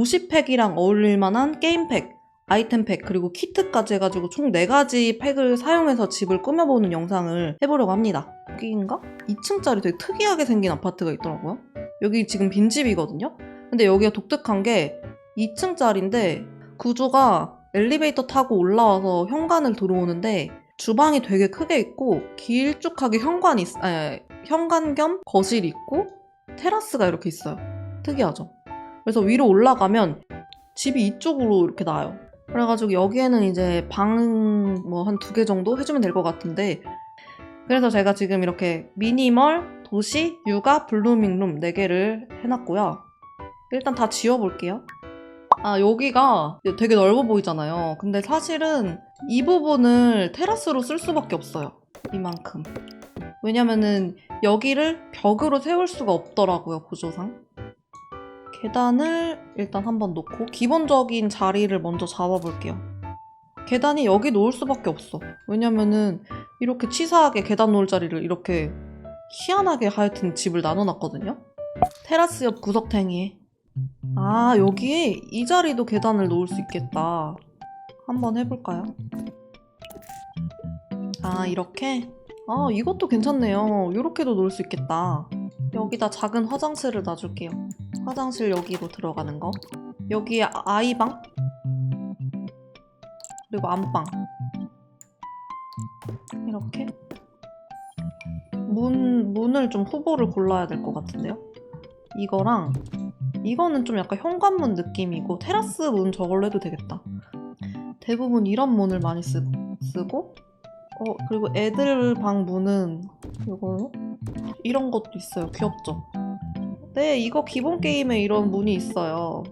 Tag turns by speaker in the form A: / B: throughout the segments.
A: 도시팩이랑 어울릴만한 게임팩, 아이템팩, 그리고 키트까지 해가지고 총 4가지 팩을 사용해서 집을 꾸며보는 영상을 해보려고 합니다. 여기인가? 2층짜리 되게 특이하게 생긴 아파트가 있더라고요. 여기 지금 빈집이거든요? 근데 여기가 독특한 게 2층짜리인데 구조가 엘리베이터 타고 올라와서 현관을 들어오는데 주방이 되게 크게 있고 길쭉하게 현관이 있, 아니, 현관 겸 거실이 있고 테라스가 이렇게 있어요. 특이하죠? 그래서 위로 올라가면 집이 이쪽으로 이렇게 나요. 그래가지고 여기에는 이제 방 뭐 한 두 개 정도 해주면 될 것 같은데 그래서 제가 지금 이렇게 미니멀, 도시, 육아, 블루밍룸 4개를 해놨고요. 일단 다 지워볼게요. 아, 여기가 되게 넓어 보이잖아요. 근데 사실은 이 부분을 테라스로 쓸 수밖에 없어요. 이만큼. 왜냐면은 여기를 벽으로 세울 수가 없더라고요, 구조상. 계단을 일단 한번 놓고 기본적인 자리를 먼저 잡아볼게요. 계단이 여기 놓을 수밖에 없어. 왜냐면은 이렇게 치사하게 계단 놓을 자리를 이렇게 희한하게 하여튼 집을 나눠놨거든요. 테라스 옆 구석탱이에. 아, 여기에 이 자리도 계단을 놓을 수 있겠다. 한번 해볼까요? 아, 이렇게? 아, 이것도 괜찮네요. 이렇게도 놓을 수 있겠다. 여기다 작은 화장실을 놔줄게요. 화장실 여기로 들어가는 거. 여기에 아- 아이방? 그리고 안방. 이렇게. 문, 문을 좀 후보를 골라야 될 것 같은데요? 이거랑 이거는 좀 약간 현관문 느낌이고 테라스 문 저걸로 해도 되겠다. 대부분 이런 문을 많이 쓰, 쓰고 어 그리고 애들 방 문은 이걸로 이런 것도 있어요. 귀엽죠? 네 이거 기본 게임에 이런 문이 있어요.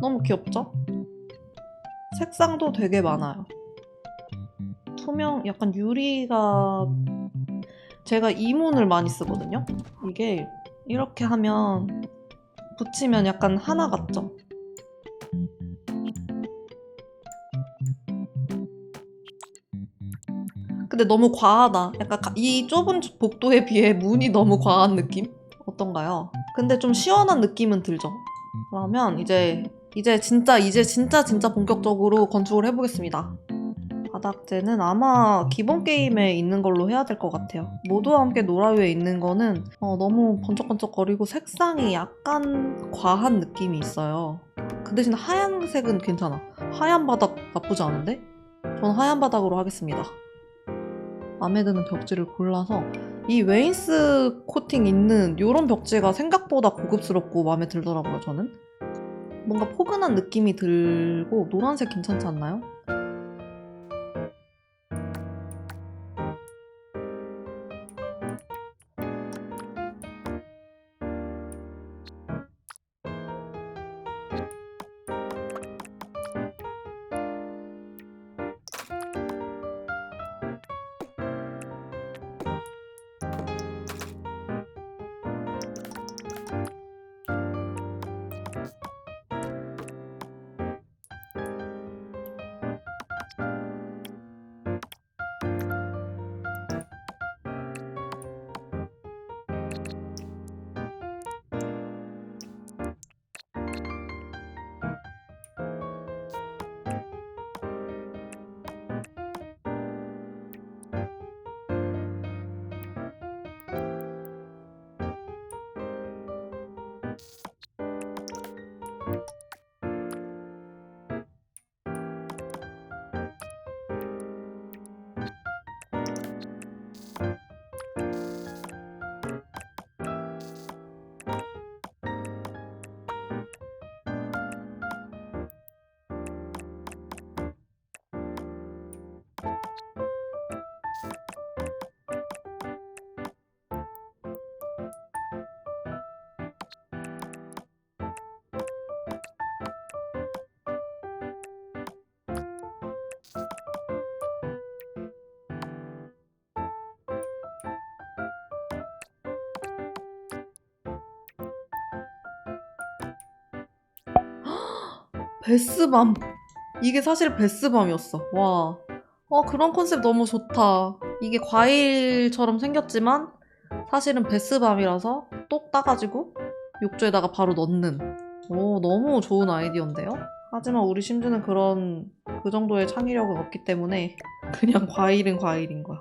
A: 너무 귀엽죠? 색상도 되게 많아요. 투명 약간 유리가 제가 이 문을 많이 쓰거든요. 이게 이렇게 하면 붙이면 약간 하나 같죠? 근데 너무 과하다. 약간 가- 이 좁은 복도에 비해 문이 너무 과한 느낌? 어떤가요? 근데 좀 시원한 느낌은 들죠? 그러면 이제 이제 진짜 이제 진짜 진짜 본격적으로 건축을 해보겠습니다. 바닥재는 아마 기본 게임에 있는 걸로 해야 될 것 같아요. 모두와 함께 노라위에 있는 거는 어, 너무 번쩍번쩍거리고 색상이 약간 과한 느낌이 있어요. 그 대신 하얀색은 괜찮아. 하얀 바닥 나쁘지 않은데? 전 하얀 바닥으로 하겠습니다. 마음에 드는 벽지를 골라서 이 웨인스 코팅 있는 이런 벽지가 생각보다 고급스럽고 마음에 들더라고요, 저는. 뭔가 포근한 느낌이 들고 노란색 괜찮지 않나요? 베스밤. 이게 사실 베스밤이었어. 와. 어, 그런 컨셉 너무 좋다. 이게 과일처럼 생겼지만 사실은 베스밤이라서 똑 따가지고 욕조에다가 바로 넣는. 오, 너무 좋은 아이디어인데요? 하지만 우리 심즈는 그런 그 정도의 창의력은 없기 때문에 그냥 과일은 과일인 거야.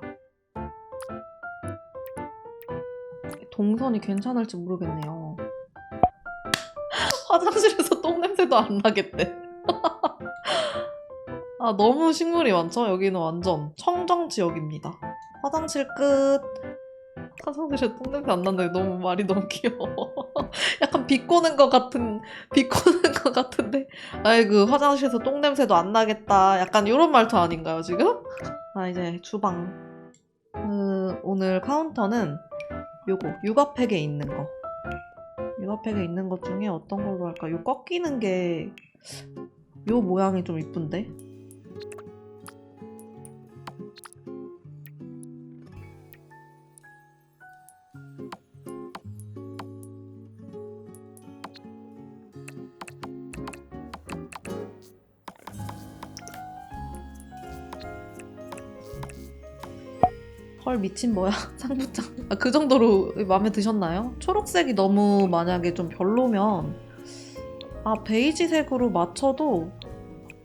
A: 동선이 괜찮을지 모르겠네요. 화장실에서 똥 냄새도 안 나겠대. 아, 너무 식물이 많죠? 여기는 완전 청정 지역입니다. 화장실 끝. 화장실에 똥 냄새 안 난다. 너무 말이 너무 귀여워. 약간 비꼬는 것 같은, 비꼬는 것 같은데. 아이고, 화장실에서 똥 냄새도 안 나겠다. 약간 이런 말투 아닌가요, 지금? 아, 이제 주방. 그, 오늘 카운터는 요거, 육아팩에 있는 거. 육아팩에 있는 것 중에 어떤 걸로 할까? 요 꺾이는 게, 요 모양이 좀 이쁜데? 헐 미친 뭐야 상부장 아, 그 정도로 마음에 드셨나요? 초록색이 너무 만약에 좀 별로면 아 베이지색으로 맞춰도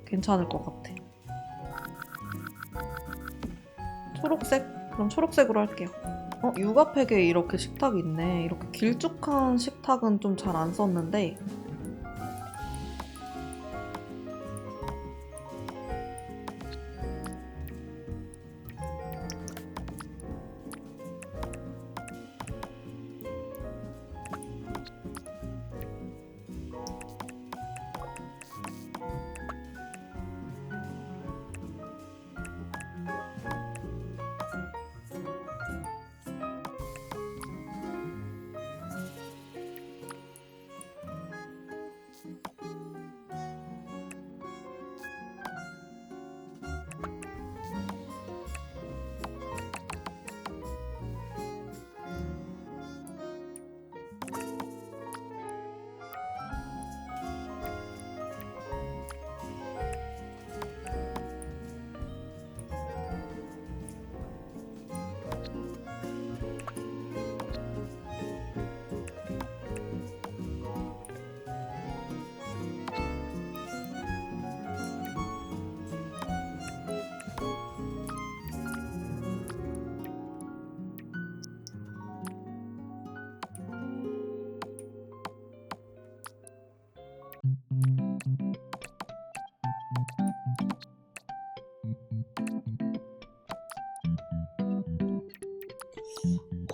A: 괜찮을 것 같아 초록색? 그럼 초록색으로 할게요 어 육아팩에 이렇게 식탁이 있네 이렇게 길쭉한 식탁은 좀 잘 안 썼는데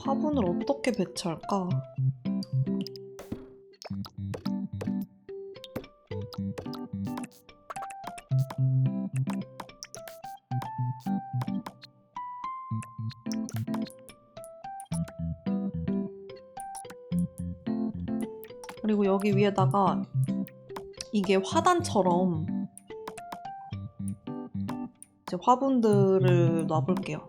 A: 화분을 어떻게 배치할까? 그리고 여기 위에다가 이게 화단처럼 이제 화분들을 놔볼게요.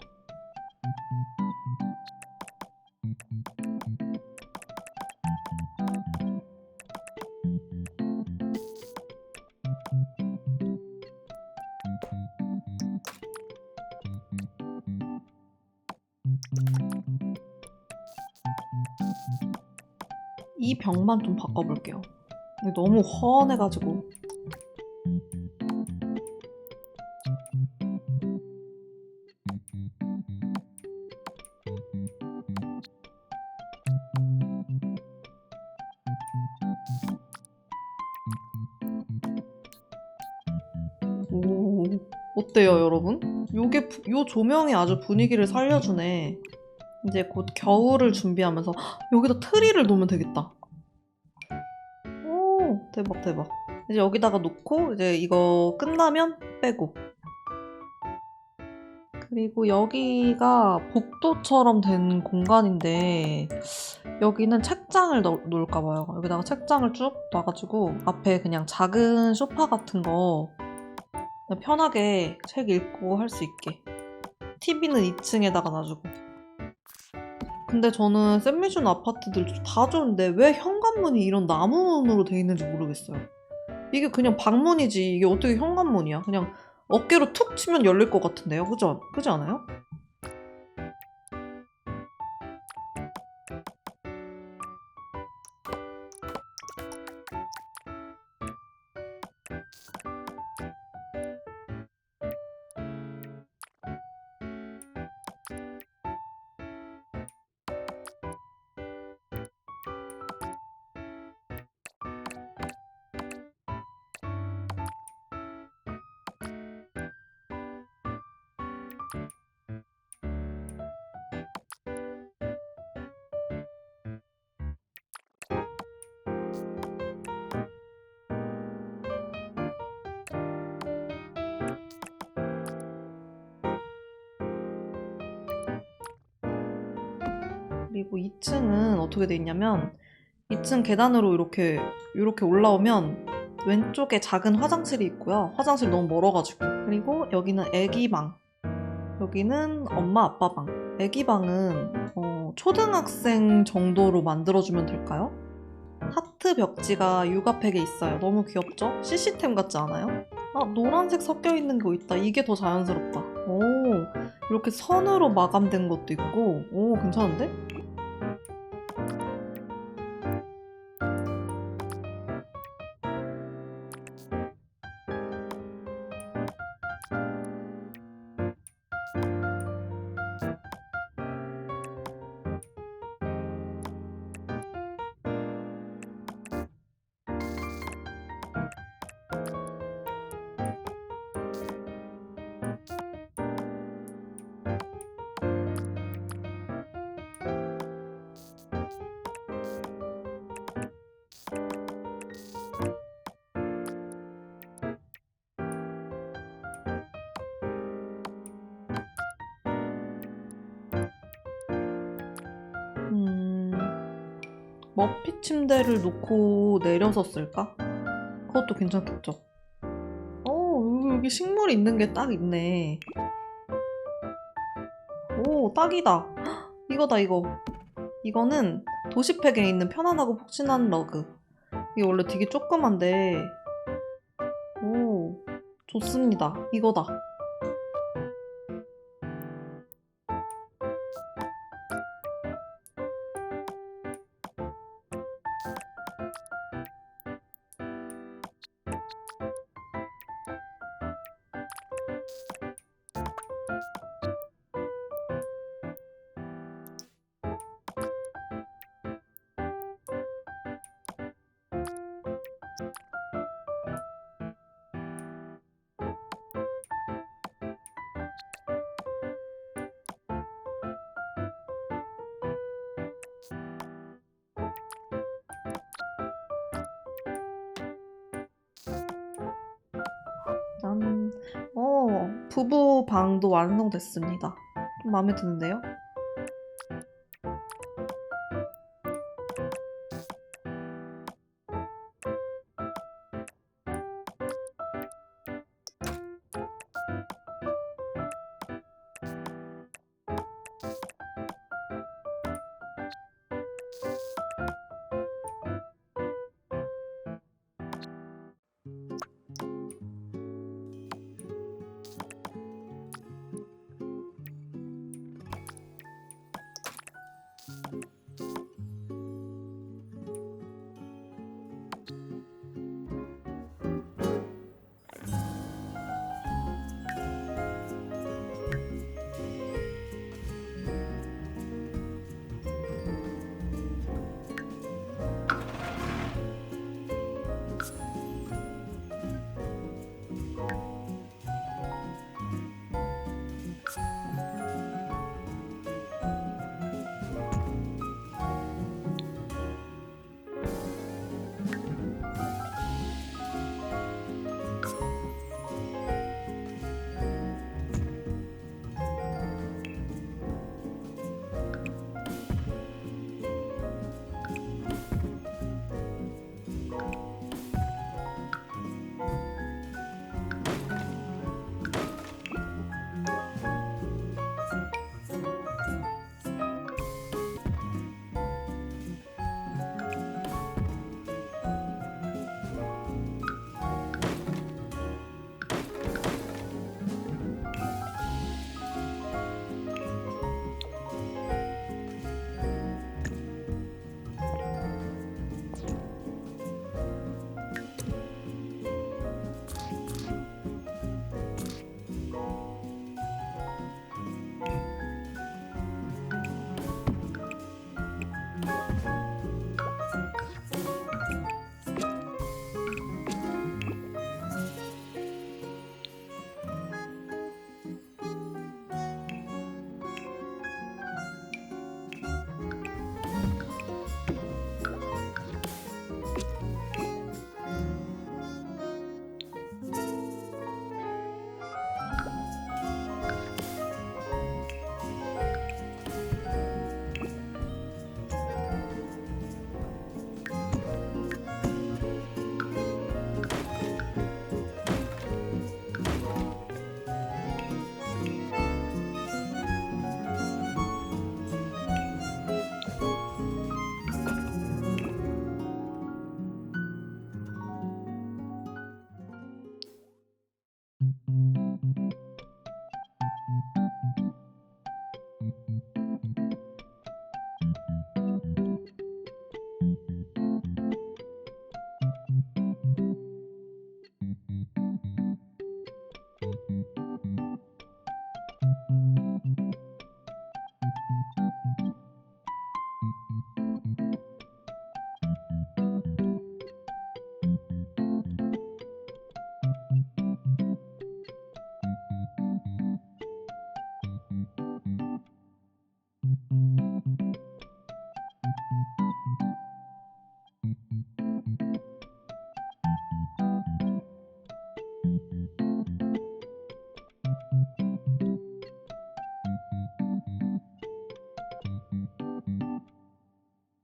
A: 이 벽만 좀 바꿔볼게요. 너무 훤해가지고. 오, 어때요, 여러분? 요게, 부- 요 조명이 아주 분위기를 살려주네. 이제 곧 겨울을 준비하면서 헉, 여기다 트리를 놓으면 되겠다. 오, 대박, 대박. 이제 여기다가 놓고, 이제 이거 끝나면 빼고. 그리고 여기가 복도처럼 된 공간인데, 여기는 책장을 넣, 놓을까 봐요. 여기다가 책장을 쭉 놔가지고, 앞에 그냥 작은 소파 같은 거, 편하게 책 읽고 할 수 있게. TV는 2층에다가 놔주고. 근데 저는 샌미준 아파트들 다 좋은데 왜 현관문이 이런 나무문으로 돼 있는지 모르겠어요. 이게 그냥 방문이지 이게 어떻게 현관문이야? 그냥 어깨로 툭 치면 열릴 것 같은데요, 그죠? 그지 않아요? 그리고 2층은 어떻게 돼 있냐면 2층 계단으로 이렇게 이렇게 올라오면 왼쪽에 작은 화장실이 있고요. 화장실 너무 멀어가지고 그리고 여기는 애기 방. 여기는 엄마 아빠 방. 애기 방은 어, 초등학생 정도로 만들어주면 될까요? 하트 벽지가 육아팩에 있어요. 너무 귀엽죠? CC템 같지 않아요? 아, 노란색 섞여 있는 거 있다. 이게 더 자연스럽다. 오, 이렇게 선으로 마감된 것도 있고, 오, 괜찮은데? 머피 침대를 놓고 내려서 쓸까? 그것도 괜찮겠죠? 오, 여기 식물이 있는 게 딱 있네. 오, 딱이다. 헉, 이거다, 이거. 이거는 도시팩에 있는 편안하고 푹신한 러그. 이게 원래 되게 조그만데. 오, 좋습니다. 이거다. 부부 방도 완성됐습니다. 좀 마음에 드는데요?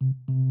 A: thank you